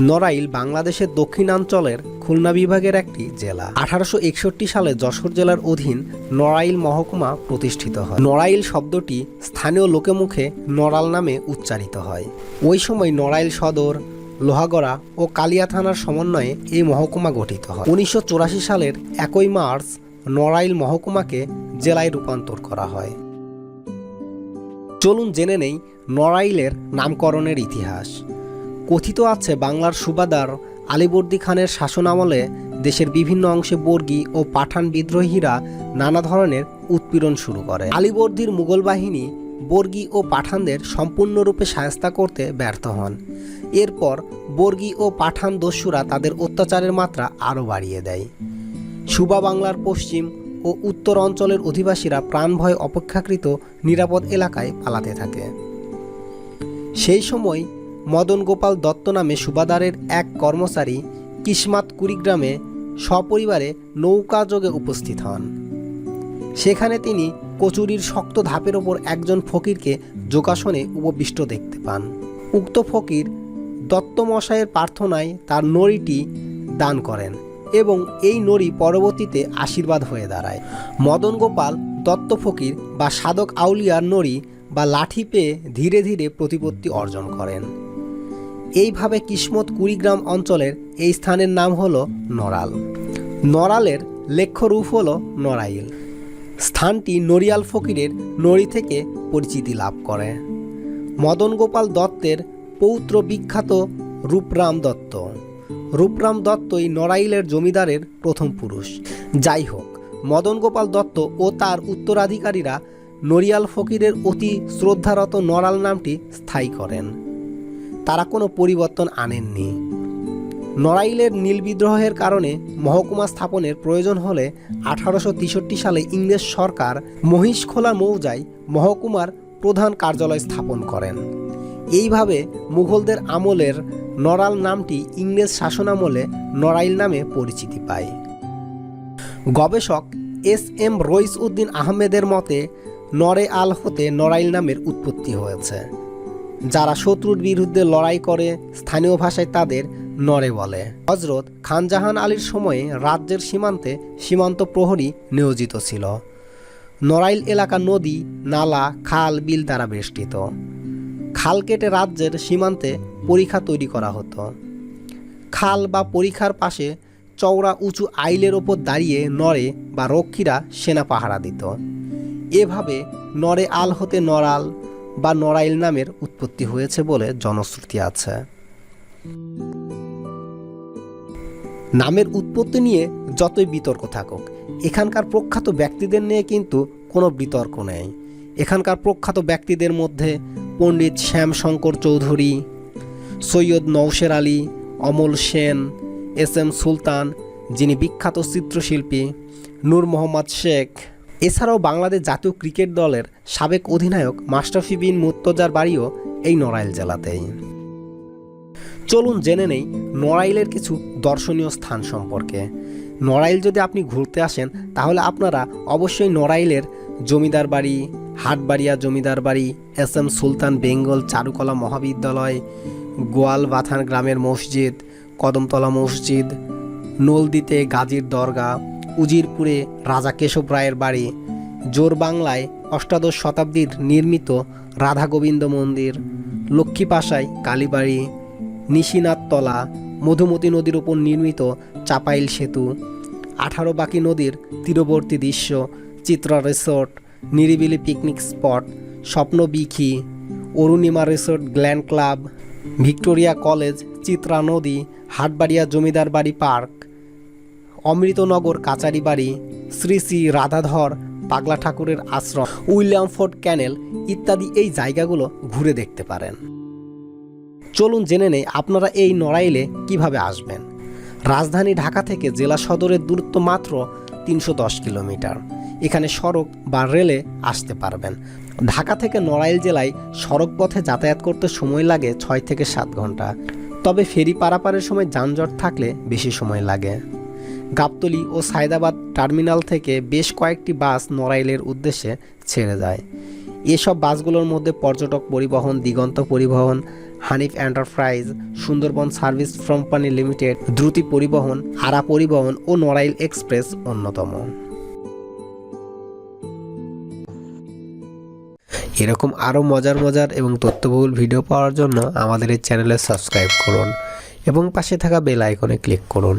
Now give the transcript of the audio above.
নড়াইল বাংলাদেশের দক্ষিণাঞ্চলের খুলনা বিভাগের একটি জেলা। আঠারোশো একষট্টি সালে যশোর জেলার অধীন নড়াইল মহকুমা প্রতিষ্ঠিত হয়। নড়াইল শব্দটি স্থানীয় লোকে মুখে নড়াল নামে উচ্চারিত হয়। ওই সময় নড়াইল সদর, লোহাগড়া ও কালিয়া থানার সমন্বয়ে এই মহকুমা গঠিত হয়। উনিশশো চুরাশি সালের একই মার্চ নড়াইল মহকুমাকে জেলায় রূপান্তর করা হয়। চলুন জেনে নেই নড়াইলের নামকরণের ইতিহাস। কথিত আছে বাংলার সুবাদার আলীবর্দী খানের শাসনামলে দেশের বিভিন্ন অংশে বর্গী ও পাঠান বিদ্রোহীরা নানা ধরনের উৎপীড়ন শুরু করে। আলীবর্দীর মুঘল বাহিনী বর্গী ও পাঠানদের সম্পূর্ণরূপে সায়স্তা করতে ব্যর্থ হন। এরপর বর্গী ও পাঠান দস্যুরা তাদের অত্যাচারের মাত্রা আরও বাড়িয়ে দেয়। সুবা বাংলার পশ্চিম ও উত্তর অঞ্চলের অধিবাসীরা প্রাণভয় অপেক্ষাকৃত নিরাপদ এলাকায় পালাতে থাকে। সেই সময় মদন গোপাল দত্ত নামে সুবাদারের এক কর্মচারী কিসমাত কুড়িগ্রামে সপরিবারে নৌকা যোগে উপস্থিত হন। সেখানে তিনি কচুরির শক্ত ধাপের ওপর একজন ফকিরকে যোগাসনে উপবিষ্ট দেখতে পান। উক্ত ফকির দত্তমশায়ের প্রার্থনায় তার নড়িটি দান করেন এবং এই নড়ি পরবর্তীতে আশীর্বাদ হয়ে দাঁড়ায়। মদন গোপাল দত্ত ফকির বা সাধক আউলিয়ার নড়ি বা লাঠি পেয়ে ধীরে ধীরে প্রতিপত্তি অর্জন করেন। এইভাবে কিসমত কুড়িগ্রাম অঞ্চলের এই স্থানের নাম হলো নড়াল। নড়ালের লেখ্য রূপ হলো নড়াইল। স্থানটি নড়িয়াল ফকিরের নড়ি থেকে পরিচিতি লাভ করে। মদন গোপাল দত্তের পৌত্র বিখ্যাত রূপরাম দত্ত। রূপরাম দত্তই নড়াইলের জমিদারের প্রথম পুরুষ। যাই হোক, মদন গোপাল দত্ত ও তার উত্তরাধিকারীরা নড়িয়াল ফকিরের অতি শ্রদ্ধারত নড়াল নামটি স্থায়ী করেন। তারা কোনো পরিবর্তন আনেননি। নড়াইলের নীল বিদ্রোহের কারণে মহকুমা স্থাপনের প্রয়োজন হলে আঠারোশো তেষট্টি সালে ইংরেজ সরকার মহিষখোলা মৌজায় মহকুমার প্রধান কার্যালয় স্থাপন করেন। এইভাবে মুঘলদের আমলের নড়াল নামটি ইংরেজ শাসনামলে নড়াইল নামে পরিচিতি পায়। গবেষক এস এম রইস উদ্দিন আহমেদের মতে নরে আল হতে নড়াইল নামের উৎপত্তি হয়েছে। যারা শত্রুর বিরুদ্ধে লড়াই করে, স্থানীয় ভাষায় তাদের নরে বলে। হজরত খানজাহান আলীর সময়ে রাজ্যের সীমান্তে সীমান্ত প্রহরী নিয়োজিত ছিল। নড়াইল এলাকা নদী, নালা, খাল, বিল দ্বারা বেষ্টিত। খাল কেটে রাজ্যের সীমান্তে পরীক্ষা তৈরি করা হতো। খাল বা পরীক্ষার পাশে চওড়া উঁচু আইলের ওপর দাঁড়িয়ে নরে বা রক্ষীরা সেনা পাহারা দিত। এভাবে নরে আল হতে নড়াল বা নড়াইল নামের উৎপত্তি হয়েছে বলে জনশ্রুতি আছে। নামের উৎপত্তি নিয়ে যতই বিতর্ক থাকুক, এখানকার প্রখ্যাত ব্যক্তিদের নিয়ে কিন্তু কোনো বিতর্ক নেই। এখানকার প্রখ্যাত ব্যক্তিদের মধ্যে পণ্ডিত শ্যামশঙ্কর চৌধুরী, সৈয়দ নৌশের আলী, অমল সেন, এস এম সুলতান, যিনি বিখ্যাত চিত্রশিল্পী, নূর মোহাম্মদ শেখ এছাড়াও বাংলাদেশ জাতীয় ক্রিকেট দলের সাবেক অধিনায়ক মাস্টাফি বিন মুর্তজার বাড়িও এই নড়াইল জেলাতেই। চলুন জেনে নেই নড়াইলের কিছু দর্শনীয় স্থান সম্পর্কে। নড়াইল যদি আপনি ঘুরতে আসেন, তাহলে আপনারা অবশ্যই নড়াইলের জমিদার বাড়ি, হাটবাড়িয়া জমিদার বাড়ি, S M Sultan Bengal Charukala Mahavidyalaya, Goal Bathan গ্রামের মসজিদ, কদমতলা মসজিদ, নলদিতে গাজীর দরগা উজিরপুরে রাজা কেশব রায়ের বাড়ি, জোর বাংলায় অষ্টাদশ শতাব্দীর নির্মিত রাধা গোবিন্দ মন্দির, লক্ষ্মীপাশায় কালীবাড়ি, নিশিনাথতলা, মধুমতি নদীর ওপর নির্মিত চাপাইল সেতু, আঠারো বাকি নদীর তীরবর্তী দৃশ্য, চিত্রা রিসোর্ট, নিরিবিলি picnic spot, Swapna Bithi Arunima resort gland club, Victoria college, Chitra নদী, হাটবাড়িয়া জমিদার বাড়ি পার্ক অমৃতনগর কাচারি বাড়ি শ্রী শ্রী রাধাধর পাগলা ঠাকুরের আশ্রম উইলিয়ামফোর্ড ক্যানেল ইত্যাদি এই জায়গাগুলো ঘুরে দেখতে পারেন। চলুন জেনে নেই আপনারা এই নড়াইলে কীভাবে আসবেন। রাজধানী ঢাকা থেকে জেলা সদরের দূরত্ব মাত্র তিনশো দশ কিলোমিটার। এখানে সড়ক বা রেলে আসতে পারবেন। ঢাকা থেকে নড়াইল জেলায় সড়ক পথে যাতায়াত করতে সময় লাগে ছয় থেকে সাত ঘণ্টা। তবে ফেরি পারাপারের সময় যানজট থাকলে বেশি সময় লাগে। গাবতলি ও সায়দাবাদ টার্মিনাল থেকে বেশ কয়েকটি বাস নড়াইলের উদ্দেশ্যে ছেড়ে যায়। এসব বাসগুলোর মধ্যে Paryatak Paribahan, Digonto Paribahan, Hanif enterprise, Sundarban service company limited, Druti Paribahan আরা পরিবহন ও নড়াইল এক্সপ্রেস অন্যতম। এরকম আরও মজার মজার এবং তথ্যবহুল ভিডিও পাওয়ার জন্য আমাদের এই চ্যানেলে সাবস্ক্রাইব করুন এবং পাশে থাকা বেল আইকনে ক্লিক করুন।